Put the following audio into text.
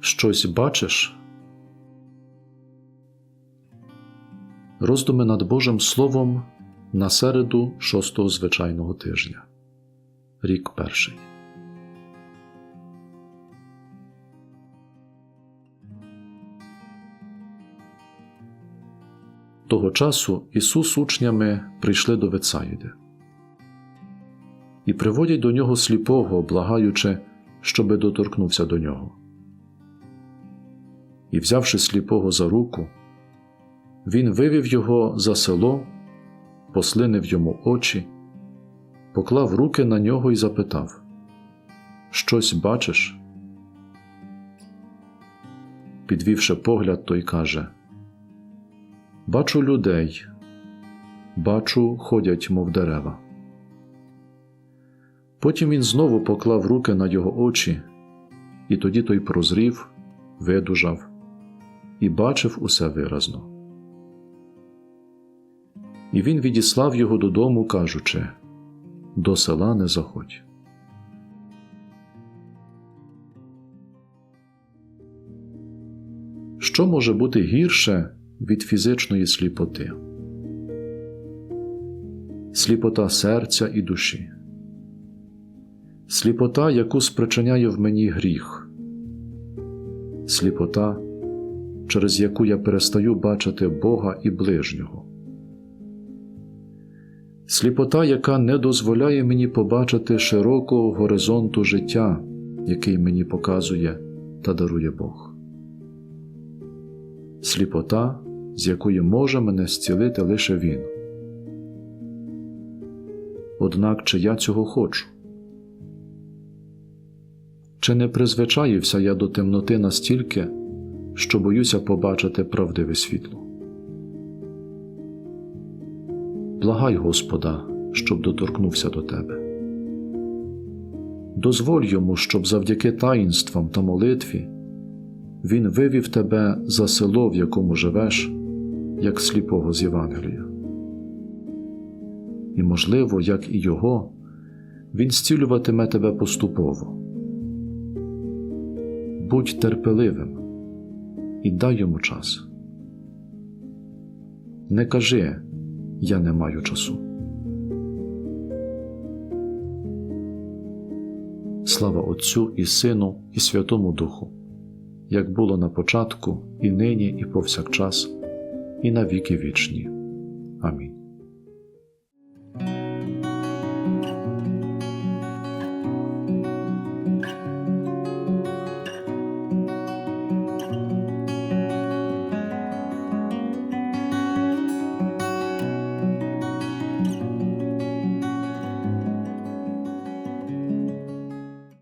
Щось бачиш? Роздуми над Божим Словом на середу шостого звичайного тижня. Рік перший. Того часу Ісус учнями прийшли до Вецаїди і приводять до нього сліпого, благаючи, щоби доторкнувся до нього. І, взявши сліпого за руку, він вивів його за село, послинив йому очі, поклав руки на нього і запитав Щось бачиш? Підвівши погляд, той каже Бачу людей, бачу, ходять, мов дерева. Потім він знову поклав руки на його очі, і тоді той прозрів, видужав і бачив усе виразно. І він відіслав його додому, кажучи До села не заходь. Що може бути гірше від фізичної сліпоти? Сліпота серця і душі. Сліпота, яку спричиняє в мені гріх. Сліпота, через яку я перестаю бачити Бога і ближнього. Сліпота, яка не дозволяє мені побачити широкого горизонту життя, який мені показує та дарує Бог. Сліпота, з якої може мене зцілити лише Він. Однак чи я цього хочу? Чи не призвичаївся я до темноти настільки, що боюся побачити правдиве світло? Благай Господа, щоб доторкнувся до тебе. Дозволь йому, щоб завдяки таїнствам та молитві він вивів тебе за село, в якому живеш, як сліпого з Євангелія. І, можливо, як і його, він зцілюватиме тебе поступово. Будь терпеливим і дай йому час. Не кажи, я не маю часу. Слава Отцю і Сину, і Святому Духу, як було на початку, і нині, і повсякчас, і на віки вічні. Амінь.